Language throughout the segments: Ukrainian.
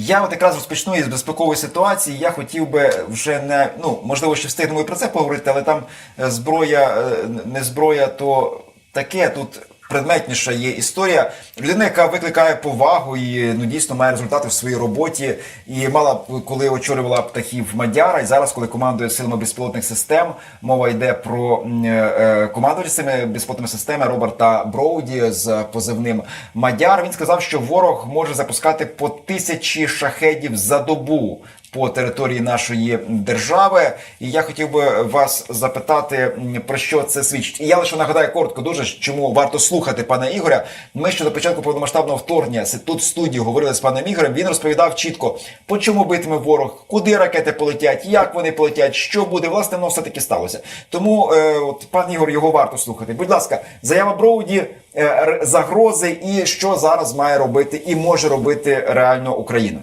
Я от якраз розпочну із безпекової ситуації. Я хотів би вже не ну можливо, ще встигнемо і про це поговорити, але там е, зброя, е, не зброя, то таке тут. Предметніша є історія. Людина, яка викликає повагу і ну дійсно має результати в своїй роботі, і мала коли очолювала птахів Мадяра, і зараз, коли командує силами безпілотних систем, мова йде про м, е, командувача цими безпілотними системами Роберта Броуді з позивним Мадяр. Він сказав, що ворог може запускати по тисячі шахедів за добу по території нашої держави. І я хотів би вас запитати, про що це свідчить. І я лише нагадаю коротко дуже, чому варто слухати пана Ігоря. Ми ще до початку повномасштабного вторгнення тут в студії говорили з паном Ігорем. Він розповідав чітко, по чому битиме ворог, куди ракети полетять, як вони полетять, що буде. Власне, воно все таки сталося. Тому, е, от пан Ігор, його варто слухати. Будь ласка, заява Броуді, е, загрози і що зараз має робити і може робити реально Україна.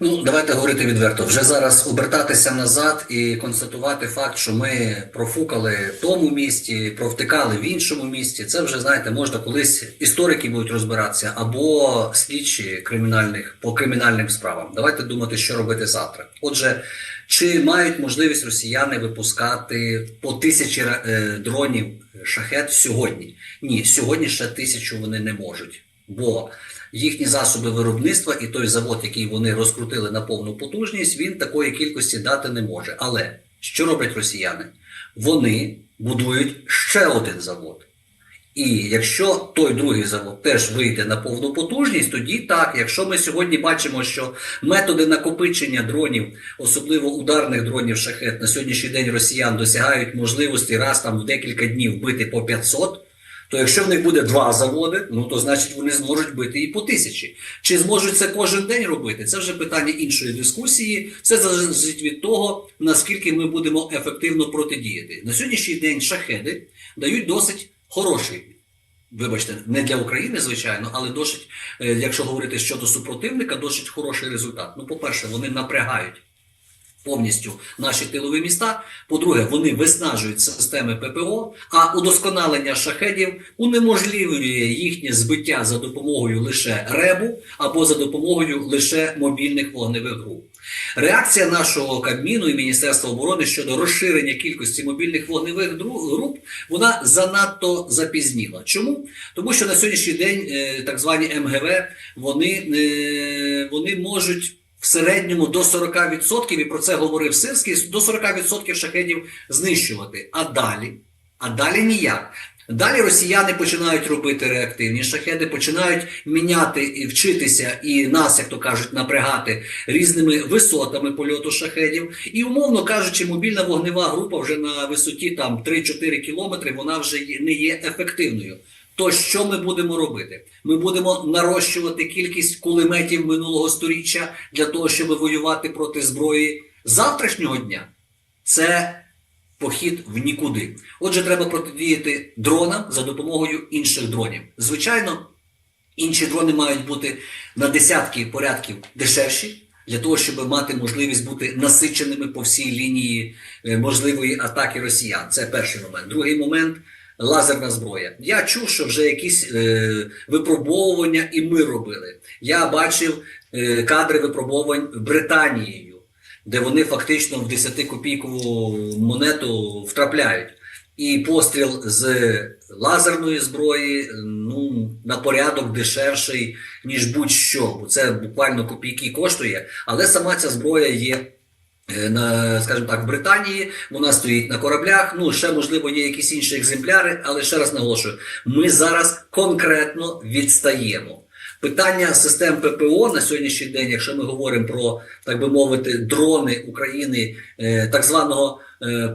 Ну, давайте говорити відверто. Вже зараз обертатися назад і констатувати факт, що ми профукали в тому місті, провтикали в іншому місті. Це вже знаєте, можна колись історики будуть розбиратися або слідчі кримінальних по кримінальним справам. Давайте думати, що робити завтра. Отже, чи мають можливість росіяни випускати по тисячі е, дронів шахет сьогодні? Ні, сьогодні ще тисячу вони не можуть, бо їхні засоби виробництва і той завод, який вони розкрутили на повну потужність, він такої кількості дати не може. Але що роблять росіяни? Вони будують ще один завод. І якщо той другий завод теж вийде на повну потужність, тоді так, якщо ми сьогодні бачимо, що методи накопичення дронів, особливо ударних дронів шахет, на сьогоднішній день росіян досягають можливості раз там в декілька днів бити по 500, то якщо в них буде два заводи, ну то значить вони зможуть бити і по тисячі. Чи зможуть це кожен день робити? Це вже питання іншої дискусії. Це залежить від того, наскільки ми будемо ефективно протидіяти. На сьогоднішній день шахеди дають досить хороший. Вибачте, не для України, звичайно, але досить, е, якщо говорити щодо супротивника, досить хороший результат. Ну, по-перше, вони напрягають повністю наші тилові міста. По-друге, вони виснажують системи ППО, а удосконалення шахедів унеможливлює їхнє збиття за допомогою лише ребу або за допомогою лише мобільних вогневих груп. Реакція нашого Кабміну і Міністерства оборони щодо розширення кількості мобільних вогневих груп вона занадто запізніла. Чому? Тому що на сьогоднішній день е, так звані МГВ вони, е, вони можуть в середньому до 40%, і про це говорив Сирський, до 40% шахедів знищувати. А далі, а далі ніяк. Далі росіяни починають робити реактивні шахеди, починають міняти і вчитися, і нас, як то кажуть, напрягати різними висотами польоту шахедів. І умовно кажучи, мобільна вогнева група вже на висоті там 3-4 кілометри, вона вже не є ефективною. То що ми будемо робити? Ми будемо нарощувати кількість кулеметів минулого сторіччя для того, щоб воювати проти зброї завтрашнього дня. Це похід в нікуди. Отже, треба протидіяти дронам за допомогою інших дронів. Звичайно, інші дрони мають бути на десятки порядків дешевші. Для того, щоб мати можливість бути насиченими по всій лінії е, можливої атаки росіян. Це перший момент. Другий момент лазерна зброя. Я чув, що вже якісь е, випробовування і ми робили. Я бачив е, кадри випробовувань Британією де вони фактично в 10 копійкову монету втрапляють. І постріл з лазерної зброї ну, на порядок дешевший, ніж будь-що, бо це буквально копійки коштує. Але сама ця зброя є. Е, На, скажімо так, в Британії вона стоїть на кораблях. Ну ще можливо є якісь інші екземпляри, але ще раз наголошую: ми зараз конкретно відстаємо. Питання систем ППО на сьогоднішній день, якщо ми говоримо про так би мовити, дрони України, е, так званого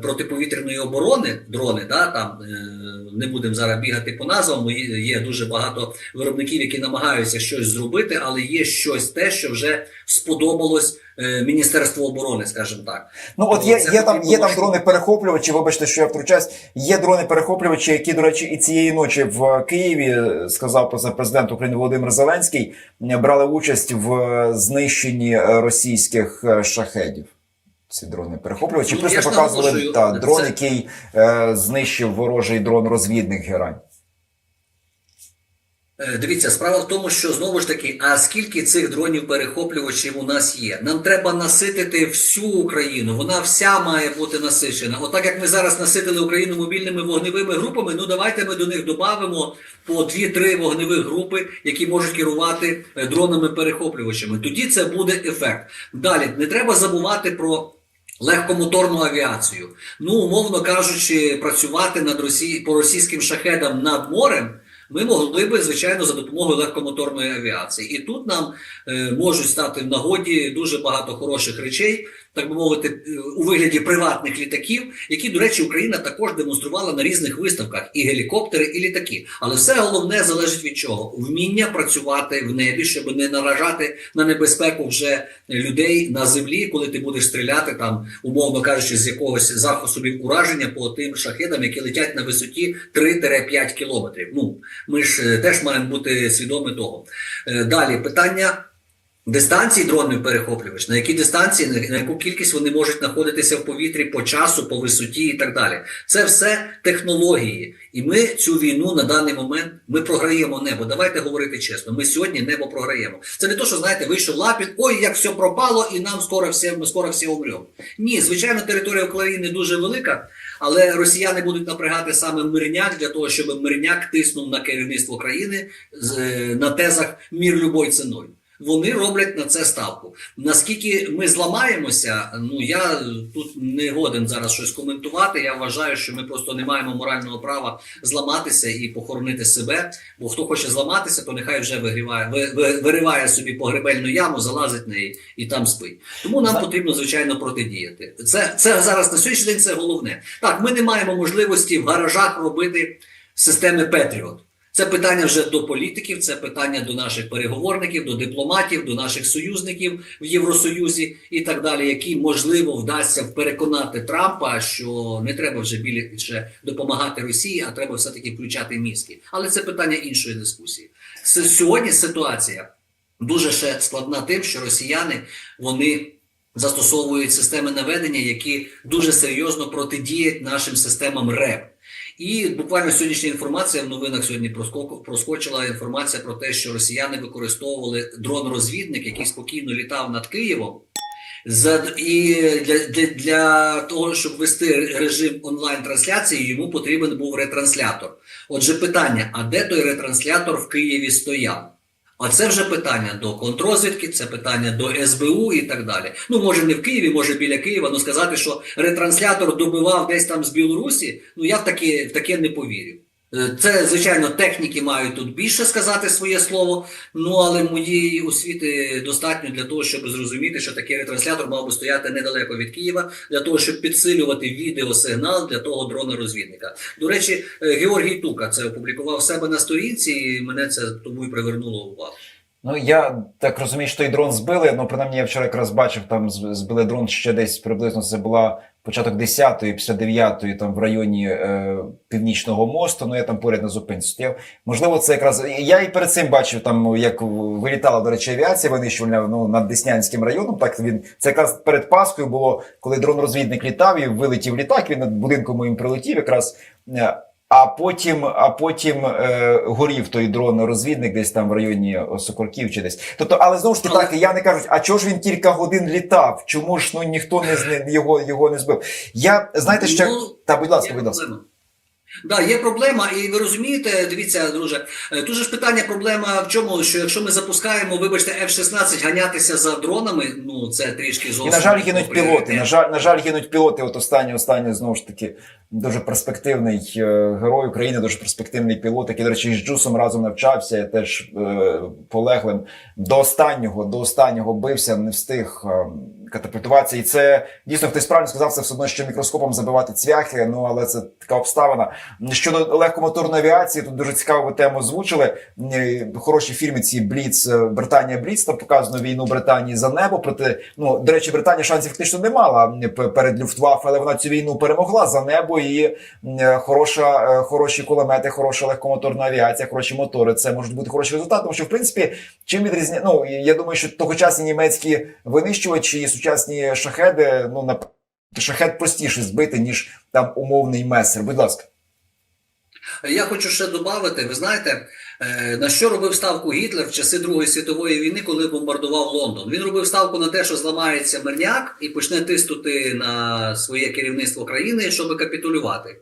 протиповітряної оборони, дрони, да, там е, не будемо зараз бігати по назвам, є, дуже багато виробників, які намагаються щось зробити, але є щось те, що вже сподобалось е, Міністерству оборони, скажімо так. Ну от є, це є там є там дрони перехоплювачі. Вибачте, що я втручаюсь. Є дрони перехоплювачі, які, до речі, і цієї ночі в Києві е, сказав про це президент України Володимир Зеленський. е, Брали участь в е, знищенні е, російських е, шахедів. Ці дрони перехоплювачі. Ну, Просто показували та, дрон, це- який е, знищив ворожий дрон розвідник Герань. Е, Дивіться, справа в тому, що знову ж таки, а скільки цих дронів перехоплювачів у нас є? Нам треба наситити всю Україну. Вона вся має бути насичена. Отак як ми зараз наситили Україну мобільними вогневими групами, ну давайте ми до них додамо по 2-3 вогневих групи, які можуть керувати е, дронами перехоплювачами. Тоді це буде ефект. Далі не треба забувати про. Легкомоторну авіацію. Ну, умовно кажучи, працювати над Росії по російським шахедам над морем ми могли би, звичайно, за допомогою легкомоторної авіації. І тут нам е, можуть стати в нагоді дуже багато хороших речей, так би мовити, у вигляді приватних літаків, які, до речі, Україна також демонструвала на різних виставках і гелікоптери, і літаки. Але все головне залежить від чого? Вміння працювати в небі, щоб не наражати на небезпеку вже людей на землі, коли ти будеш стріляти там, умовно кажучи, з якогось засобів ураження по тим шахедам, які летять на висоті 3-5 кілометрів. Ну ми ж е, теж маємо бути свідомі того. Е, Далі питання. Дистанції дронів перехоплювач, на які дистанції, на яку кількість вони можуть знаходитися в повітрі по часу, по висоті і так далі. Це все технології. І ми цю війну на даний момент ми програємо небо. Давайте говорити чесно. Ми сьогодні небо програємо. Це не то, що знаєте, вийшов Лапін, ой, як все пропало, і нам скоро всі, ми скоро всі умремо. Ні, звичайно, територія України дуже велика, але росіяни будуть напрягати саме мирняк для того, щоб мирняк тиснув на керівництво країни е, на тезах мір любой ціною. Вони роблять на це ставку. Наскільки ми зламаємося, ну я тут не годен зараз щось коментувати. Я вважаю, що ми просто не маємо морального права зламатися і похоронити себе. Бо хто хоче зламатися, то нехай вже вигріває, ви- ви- вириває собі погребельну яму, залазить в неї і там спить. Тому нам потрібно звичайно протидіяти. Це, це зараз на сьогоднішній день це головне. Так, ми не маємо можливості в гаражах робити системи Петріот. Це питання вже до політиків, це питання до наших переговорників, до дипломатів, до наших союзників в Євросоюзі і так далі, які можливо вдасться переконати Трампа, що не треба вже більше допомагати Росії, а треба все таки включати мізки. Але це питання іншої дискусії. Сьогодні ситуація дуже ще складна тим, що росіяни вони застосовують системи наведення, які дуже серйозно протидіють нашим системам РЕП. І буквально сьогоднішня інформація в новинах сьогодні проскочила інформація про те, що росіяни використовували дрон-розвідник, який спокійно літав над Києвом. За, і для, для, для того, щоб вести режим онлайн-трансляції, йому потрібен був ретранслятор. Отже, питання: а де той ретранслятор в Києві стояв? А це вже питання до контрозвідки, це питання до СБУ і так далі. Ну, може, не в Києві, може біля Києва, але сказати, що ретранслятор добивав десь там з Білорусі, ну я в таке, в таке не повірю. Е, Це, звичайно, техніки мають тут більше сказати своє слово, ну але моєї освіти достатньо для того, щоб зрозуміти, що такий ретранслятор мав би стояти недалеко від Києва, для того, щоб підсилювати відеосигнал для того дрона-розвідника. До речі, е, Георгій Тука це опублікував себе на сторінці, і мене це тому і привернуло увагу. Ну я так розумію, що той дрон збили. Ну, принаймні, я вчора якраз бачив, там збили дрон ще десь приблизно це була початок 10-ї, після 9-ї, там в районі е, Північного мосту. Ну я там поряд на зупинці. Можливо, це якраз я і перед цим бачив, там як вилітала, до речі, авіація винищувальна ну, над Деснянським районом. Так він це якраз перед Паскою було, коли дрон-розвідник літав і вилетів літак. Він над будинком моїм прилетів якраз. А потім, а потім е, горів той дрон-розвідник десь там в районі Сокорків чи десь. Тобто, але знову ж таки, я не кажуть, а чого ж він кілька годин літав? Чому ж ну ніхто не його, його не збив? Я знаєте, ще Ну, та будь ласка, будь ласка. Да, є проблема, і ви розумієте, дивіться, друже, е, тут же ж питання, проблема в чому, що якщо ми запускаємо, вибачте, F-16 ганятися за дронами, ну це трішки І зовсім. на жаль, гинуть пілоти. На жаль, на жаль, гинуть пілоти. От останній, останній знову ж таки дуже перспективний е, герой України, дуже перспективний пілот, який, до речі, з Джусом разом навчався, я теж е, полеглим. До останнього, до останнього бився, не встиг е, катапультуватися. І це дійсно хтось правильно сказав, це все одно, що мікроскопом забивати цвяхи. Ну але це така обставина. Щодо легкомоторної авіації, тут дуже цікаву тему озвучили. Е, Хороші фільми ці Бліц, Британія Бліц, там показано війну Британії за небо. Проти ну до речі, Британія шансів фактично не мала перед Люфтваффе, але вона цю війну перемогла за небо. І е, хороша, е, хороші кулемети, хороша легкомоторна авіація, хороші мотори. Це можуть бути хороші результати. Тому що в принципі, чим відрізня... Ну я думаю, що тогочасні німецькі винищувачі і сучасні шахеди, ну на шахет простіше збити ніж там умовний месер. Будь ласка. Я хочу ще додати, ви знаєте, На що робив ставку Гітлер в часи Другої світової війни, коли бомбардував Лондон? Він робив ставку на те, що зламається мирняк і почне тиснути на своє керівництво країни, щоб капітулювати.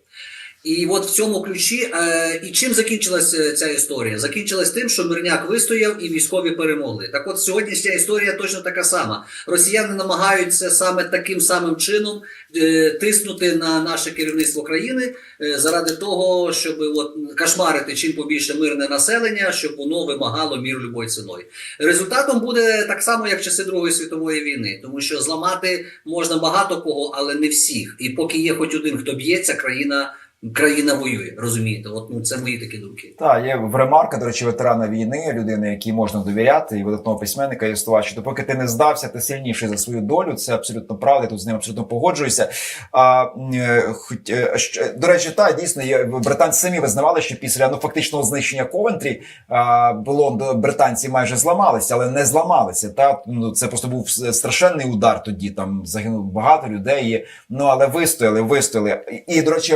І от в цьому ключі, е, і чим закінчилася ця історія? Закінчилась тим, що мирняк вистояв і військові перемогли. Так от сьогоднішня історія точно така сама. Росіяни намагаються саме таким самим чином е, тиснути на наше керівництво країни е, заради того, щоб от кошмарити чим побільше мирне населення, щоб воно вимагало мір любою ціною. Результатом буде так само, як в часи Другої світової війни, тому що зламати можна багато кого, але не всіх. І поки є хоч один, хто б'ється, країна. Країна воює, розумієте? От ну це мої такі думки. Так, є в ремарка, до речі, ветерана війни, людини, якій можна довіряти, і видатного письменника і що допоки ти не здався, ти сильніший за свою долю. Це абсолютно правда. я Тут з ним абсолютно погоджуюся. А е, хоч е, до речі, та дійсно є британці самі визнавали, що після ну фактичного знищення Ковентрі а, було британці майже зламалися, але не зламалися. Та ну це просто був страшенний удар. Тоді там загинуло багато людей. Ну але вистояли, вистояли. І, до речі,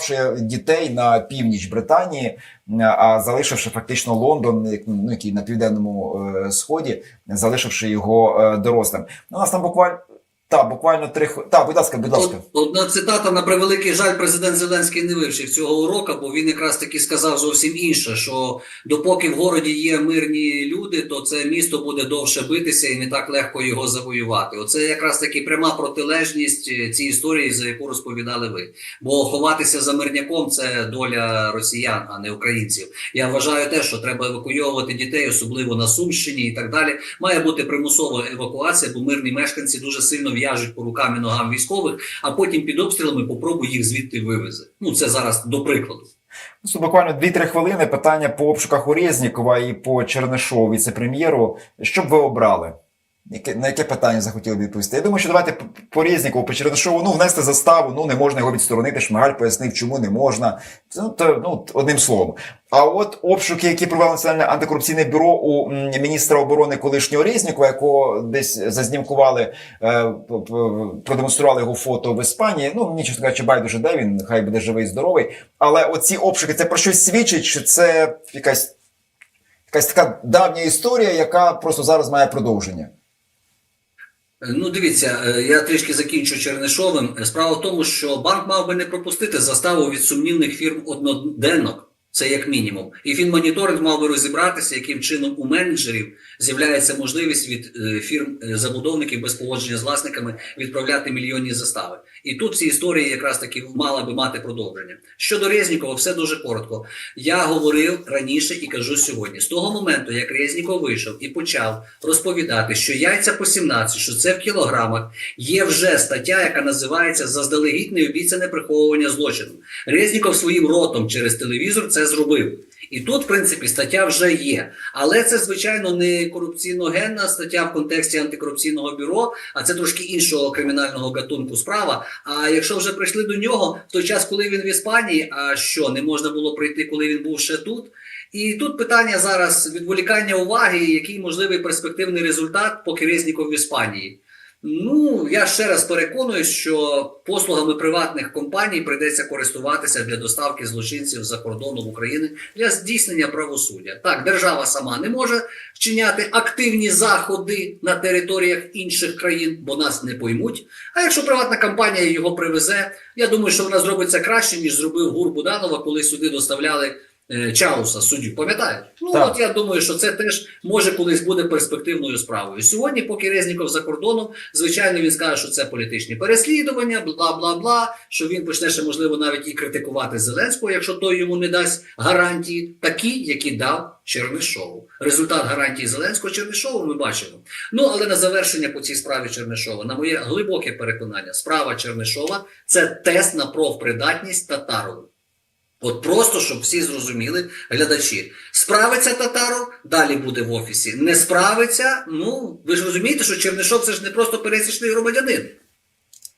евакуювавши дітей на північ Британії, а залишивши фактично Лондон, ну, який на південному е, сході, залишивши його е, дорослим. Ну, у нас там буквально та буквально три хв- Та, будь ласка, будь ласка. Одна цитата на превеликий жаль, президент Зеленський не вивчив цього урока, бо він якраз таки сказав зовсім інше: що допоки в городі є мирні люди, то це місто буде довше битися і не так легко його завоювати. Оце якраз таки пряма протилежність е, цій історії, за яку розповідали ви. Бо ховатися за мирняком це доля росіян, а не українців. Я вважаю те, що треба евакуйовувати дітей, особливо на Сумщині і так далі. Має бути примусова евакуація, бо мирні мешканці дуже сильно в'яжуть по рукам і ногам військових, а потім під обстрілами попробуй їх звідти вивезти. Ну це зараз до прикладу. Ну, буквально 2-3 хвилини. Питання по обшуках у Резнікова і по Чернишову, віце-прем'єру. Що б ви обрали? Яке, на яке питання захотіли б відповісти? Я думаю, що давайте по- Резнікову, по Чернишову, ну, внести заставу, ну, не можна його відсторонити. Шмигаль пояснив, чому не можна. Це, Ну, то, ну, одним словом. А от обшуки, які провело Національне антикорупційне бюро у міністра оборони колишнього Резнікова, якого десь зазнімкували, е, продемонстрували його фото в Іспанії. Ну, мені чесно кажучи, байдуже де він, хай буде живий і здоровий. Але оці обшуки це про щось свідчить, що це якась, якась така давня історія, яка просто зараз має продовження. Ну, дивіться, е, я трішки закінчу Чернишовим. Справа в тому, що банк мав би не пропустити заставу від сумнівних фірм одноденок. Це як мінімум. І фінмоніторинг мав би розібратися, яким чином у менеджерів з'являється можливість від е, фірм е, без погодження з власниками відправляти мільйонні застави. І тут ці історії якраз таки мала би мати продовження. Щодо Резнікова, все дуже коротко. Я говорив раніше і кажу сьогодні: з того моменту, як Резніков вийшов і почав розповідати, що яйця по 17, що це в кілограмах, є вже стаття, яка називається Заздалегідь необіцяне приховування злочину. Резніков своїм ротом через телевізор це зробив. І тут, в принципі, стаття вже є. Але це, звичайно, не корупційно-генна стаття в контексті антикорупційного бюро, а це трошки іншого кримінального гатунку справа. А якщо вже прийшли до нього, в той час, коли він в Іспанії, а що не можна було прийти, коли він був ще тут. І тут питання зараз відволікання уваги, який можливий перспективний результат, поки Резніков в Іспанії. Ну, я ще раз переконуюсь, що послугами приватних компаній прийдеться користуватися для доставки злочинців за кордону в Україну для здійснення правосуддя. Так, держава сама не може вчиняти активні заходи на територіях інших країн, бо нас не поймуть. А якщо приватна компанія його привезе, я думаю, що вона зробить це краще, ніж зробив Гур Буданова, коли сюди доставляли Чауса, суддю. Пам'ятаєте? Ну Так. от я думаю, що це теж може колись буде перспективною справою. Сьогодні, поки Резніков за кордоном, звичайно, він скаже, що це політичні переслідування, бла бла бла. Що він почне ще можливо навіть і критикувати Зеленського, якщо той йому не дасть гарантії, такі, які дав Чернишову. Результат гарантії Зеленського Чернишову ми бачимо. Ну але на завершення по цій справі Чернишова, на моє глибоке переконання, справа Чернишова це тест на профпридатність Татарову. От просто, щоб всі зрозуміли, глядачі. Справиться Татаров, далі буде в офісі. Не справиться, ну ви ж розумієте, що Чернишов це ж не просто пересічний громадянин.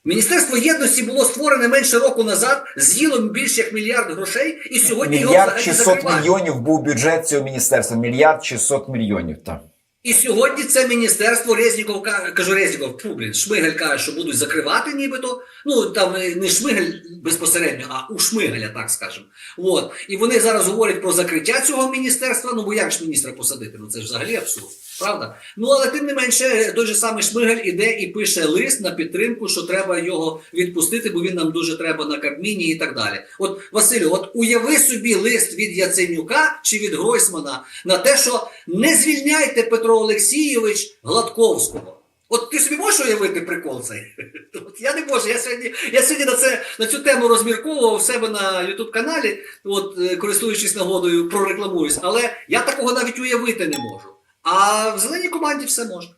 Міністерство єдності було створене менше року назад, з'їло більше як мільярд грошей, і сьогодні його Мільярд взагалі 600 мільйонів був бюджет цього міністерства. Мільярд 600 мільйонів. Так. І сьогодні це міністерство Резніков кажу Резніков, фу, блін, Шмигаль каже, що будуть закривати нібито. Ну там е, не Шмигаль безпосередньо, а у Шмигаля, так скажемо. От. І вони зараз говорять про закриття цього міністерства. Ну бо як ж міністра посадити? Ну це ж взагалі абсурд. Правда? Ну але тим не менше, той же самий Шмигаль іде і пише лист на підтримку, що треба його відпустити, бо він нам дуже треба на Кабміні і так далі. От Василю, от уяви собі лист від Яценюка чи від Гройсмана на те, що не звільняйте Петро Олексійович Гладковського. От ти собі можеш уявити прикол цей? От я не можу. Я сьогодні, я сьогодні на, це, на цю тему розмірковував в себе на youtube каналі, от, е, користуючись нагодою, прорекламуюсь, але я такого навіть уявити не можу. А в зеленій команді все можна.